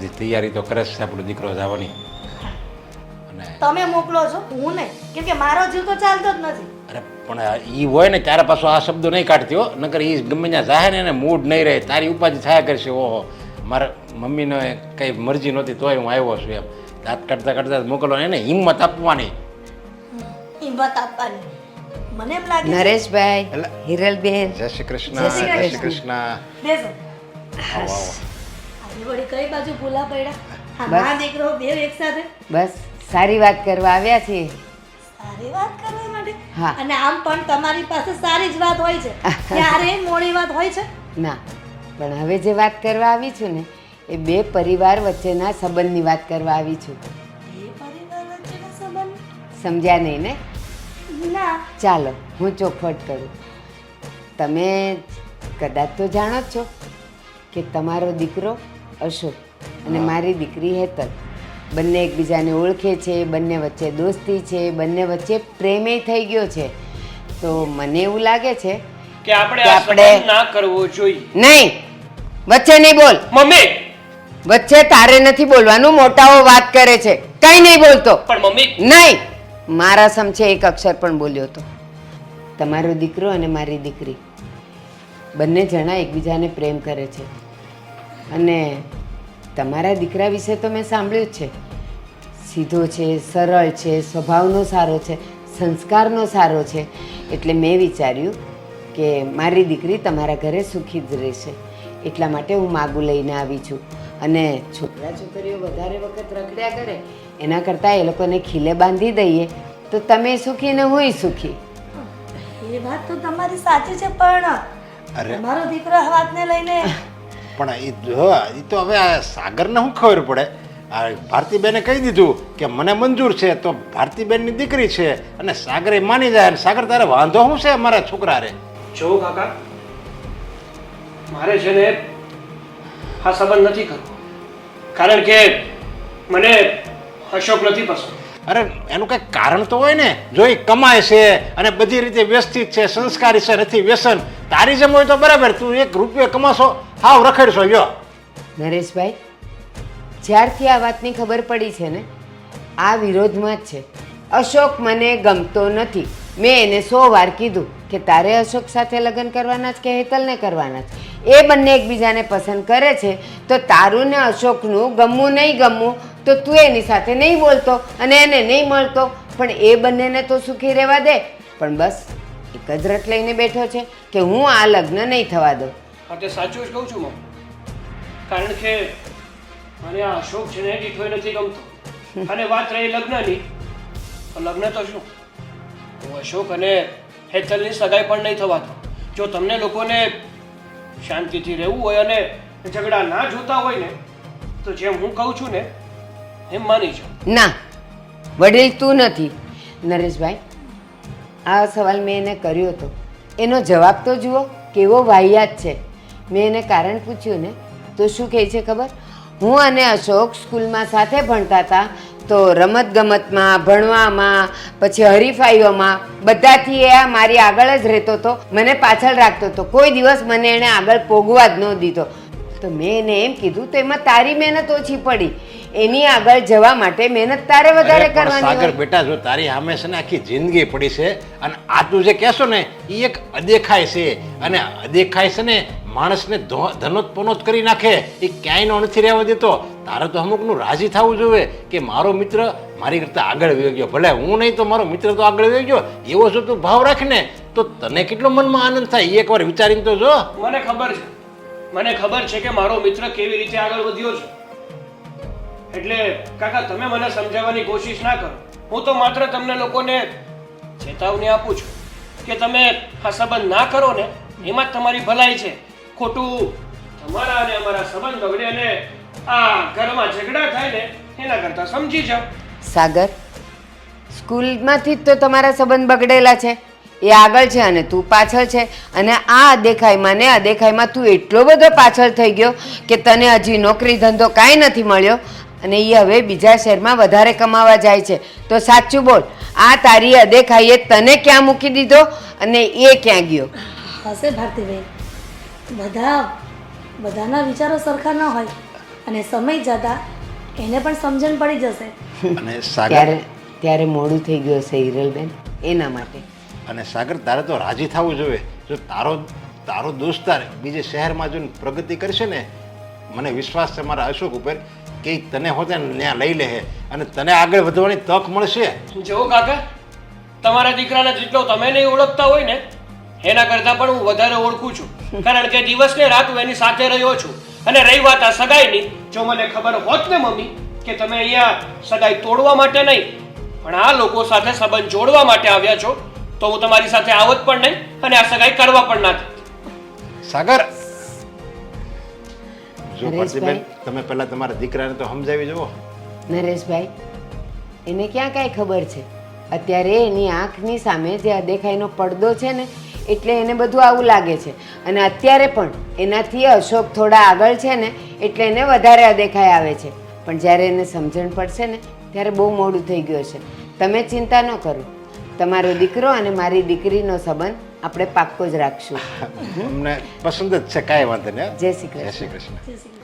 બધી તૈયારી તો કરે છે આપણો દીકરો જવાની. અને તમે મોકલો છો? હું નહીં. કેમ કે મારો જીવ તો ચાલતો જ નથી. અરે પણ એ હોય ને ત્યારે પાછો આ શબ્દો નહીં કાઢતી હો. નકર એ ગમે ત્યાં જાય ને એને મૂડ નહીં રહે. તારી ઉપાધિ થયા કરશે ઓહો. મારા મમ્મીને કંઈ મરજી નહોતી તોય હું આવ્યો છું એમ. દાંત કાઢતા કાઢતા મોકલો એને હિંમત આપવાની. હિંમત આપવાની. મને એમ લાગે નરેશભાઈ એટલે- હિરલબેન. જય શ્રી કૃષ્ણ જય શ્રી કૃષ્ણ. બેસો. આવો આવો આજે વળી કઈ બાજુ ભૂલા પડ્યા? હા દીકરો બે એક સાથે. બસ સારી વાત કરવા આવ્યા છીએ. સારી વાત કરવા માટે? હા. અને આમ પણ તમારી પાસે સારી જ વાત હોય છે. ક્યારે મોડી વાત હોય છે? ના પણ હવે જે વાત કરવા આવી છું ને એ બે પરિવાર વચ્ચેના સંબંધની વાત કરવા આવી છું. એ પરિવાર વચ્ચેનો સંબંધ? સમજ્યા નહીં ને? ના. ચાલો હું ચોખવટ કરું. તમે કદાચ તો જાણો જ છો કે તમારો દીકરો અશોક અને મારી દીકરી હેતલ. બંને એકબીજાને ઓળખે છે બંને વચ્ચે દોસ્તી છે બંને વચ્ચે પ્રેમે થઈ ગયો છે. તો મને એવું લાગે છે કે આપણે આપણે- ના કરવો જોઈએ. નહીં વચ્ચે નહીં બોલ. મમ્મી! વચ્ચે તારે નથી બોલવાનું મોટાઓ વાત કરે છે. કઈ નહીં બોલતો. પણ મમ્મી! નહીં મારા સમછે એક અક્ષર પણ બોલ્યો હતો તમારો દીકરો અને મારી દીકરી. બંને જણા એકબીજાને પ્રેમ કરે છે. અને તમારા દીકરા વિશે તો મેં સાંભળ્યું જ છે. સીધો છે સરળ છે સ્વભાવનો સારો છે સંસ્કારનો સારો છે. એટલે મેં વિચાર્યું કે મારી દીકરી તમારા ઘરે સુખી જ રહેશે. એટલા માટે હું માગું લઈને આવી છું. અને છોકરા છોકરીઓ વધારે વખત રખડ્યા કરે એના કરતાં એ લોકોને ખીલે બાંધી દઈએ તો તમે સુખી ને હું સુખી. એ વાત તો તમારી સાચી છે પણ અરે. મારો દીકરો આ વાતને લઈને પણ એ જો એ તો હવે આ સાગરને શું ખબર પડે? આ ભારતીબેને કહી દીધું કે મને મંજૂર છે તો ભારતીબેનની દીકરી છે અને સાગરે માની જાય અને સાગર તારે વાંધો શું છે મારા છોકરા રે જો કાકા મારે છે ને આ સંબંધ નથી કરવો. કારણ કે મને અશોક નથી પસંદ. અરે એનું કંઈક કારણ તો હોય ને? જો એ કમાય છે અને બધી રીતે વ્યવસ્થિત છે સંસ્કારી છે નથી વ્યસન. તારી જેમ હોય તો બરાબર તું એક રૂપિયો કમાશો. હાવ રખડશો યો નરેશભાઈ, જ્યારથી આ વાતની ખબર પડી છે ને, આ વિરોધમાં જ છે. અશોક મને ગમતો નથી. મેં એને સો વાર કીધું કે તારે અશોક સાથે લગ્ન કરવાના જ કે હેતલને કરવાના જ? એ બંને એકબીજાને પસંદ કરે છે, તો તારું ને અશોકનું ગમવું નહીં ગમવું, તો તું એની સાથે નહીં બોલતો અને એને નહીં મળતો. પણ એ બંનેને તો સુખી રહેવા દે. પણ બસ, એક જ રટ લઈને બેઠો છે કે હું આ લગ્ન નહીં થવા દઉં. તે સાચું જ કહું છું હું કારણ કે મને આ અશોક છે ને દીઠોય નથી ગમતો. અને વાત રહી લગ્નની, તો લગ્ન તો શું? હું અશોક અને હેતલની સગાઈ પણ નહીં થવા જો તમને લોકોને શાંતિથી રહેવું હોય અને ઝઘડા ના જોતા હોય ને, તો જેમ હું કહું છું ને, એમ માની જાઓ. ના, વડીલ તું નથી. નરેશભાઈ, આ સવાલ મેં એને કર્યો હતો એનો જવાબ તો જુઓ, કેવો વાહિયાત છે. મેં એને કારણ પૂછ્યું ને તો શું કહે છે ખબર? હું અને અશોક સ્કૂલમાં સાથે ભણતા હતા તો રમતગમતમાં ભણવામાં પછી હરીફાઈઓમાં બધાથી એ આ મારી આગળ જ રહેતો હતો મને પાછળ રાખતો હતો. કોઈ દિવસ મને એણે આગળ પોગવા જ ન દીધો. તો મેં એને એમ કીધું તો એમાં તારી મહેનત ઓછી પડી. એની આગળ જવા માટે મહેનત તારે વધારે કરવાની સાગર બેટા જો તારી સામે છે ને આખી જિંદગી પડી છે અને આ તું જે કહેશો ને એ એક અદેખાય છે. અને અદેખાય છે ને માણસને ધો- ધનોત પનોત કરી નાખે, એ ક્યાંયનો નથી રહેવા દેતો. તારે તો અમુકનું રાજી થવું જોઈએ કે મારો મિત્ર મારી કરતાં આગળ વહી ગયો. ભલે હું નહીં તો મારો મિત્ર તો આગળ વહી ગયો. એવો જો તું ભાવ રાખ ને તો તને કેટલો મનમાં આનંદ થાય? એ એકવાર વિચારીને તો જો. મને ખબર છે. મને ખબર છે કે મારો મિત્ર કેવી રીતે આગળ વધ્યો છે. એટલે, કાકા, તમે મને સમજાવવાની કોશિશ ના કરો. હું તો માત્ર તમને લોકોને ચેતવણી આપું છું કે તમે આ સંબંધ ના કરો ને, એમાં જ તમારી ભલાઈ છે. ખોટું તમારા અને અમારા સંબંધ બગડે અને આ ઘરમાં ઝઘડા થાય ને એના કરતાં સમજી જાઓ. સાગર સ્કૂલમાંથી જ તો તમારા સંબંધ બગડેલા છે. એ આગળ છે અને તું પાછળ છે. અને આ અદેખાઈમાં ને અદેખાઈમાં તું એટલો બધો પાછળ થઈ ગયો કે તને હજી નોકરી ધંધો કાંઈ નથી મળ્યો. અને એ હવે બીજા શહેરમાં વધારે કમાવા જાય છે. તો સાચું બોલ આ તારી અદેખાઈએ તને ક્યાં મૂકી દીધો અને એ ક્યાં ગયો? હશે ભારતીભાઈ બધા બધાના વિચારો સરખા ન હોય અને સમય જતા એને પણ સમજણ પડી જશે. અને સાગર? ત્યારે ત્યારે મોડું થઈ ગયું હશે હિરલબેન એના માટે. અને સાગર તારે તો રાજી થવું જોઈએ. જો તારો તારો દોસ્તાર બીજે શહેરમાં જઈને પ્રગતિ કરશે ને મને વિશ્વાસ છે મારા અશોક ઉપર કે ઈ તને હોતે ને ત્યાં લઈ લે અને તને આગળ વધવાની તક મળશે. જો કાકા તમારા દીકરાને જેટલો તમે નહીં ઓળખતા હોય ને એના કરતાં પણ હું વધારે ઓળખું છું. કારણ કે દિવસ ને રાત હું એની સાથે રહ્યો છું. અને રહી વાત આ સગાઈની જો મને ખબર હોત ને મમ્મી કે તમે અહીંયા સગાઈ તોડવા માટે નહીં પણ આ લોકો સાથે સંબંધ જોડવા માટે આવ્યા છો તો હું તમારી સાથે આવત પણ નહીં અને આ સગાઈ કરવા પણ ના. સાગર! જો નરેશભાઈ. પ્રતિબેન તમે પહેલા તમારા દીકરાને તો સમજાવી જુઓ. નરેશભાઈ એને ક્યાં કાંઈ ખબર છે? અત્યારે એની આંખની સામે જે અદેખાઈનો પડદો છે ને એટલે એને બધું આવું લાગે છે. અને અત્યારે પણ એનાથી અશોક થોડા આગળ છે ને એટલે એને વધારે અદેખાઈ આવે છે. પણ જ્યારે એને સમજણ પડશે ને ત્યારે બહુ મોડું થઈ ગયું છે તમે ચિંતા ન કરો. તમારો દીકરો અને મારી દીકરીનો સંબંધ આપણે પાક્કો જ રાખશું. અમને પસંદ જ છે કાંઈ વાંધો નહીં જય શ્રી કૃષ્ણ જય શ્રી કૃષ્ણ. જય શ્રી કૃષ્ણ.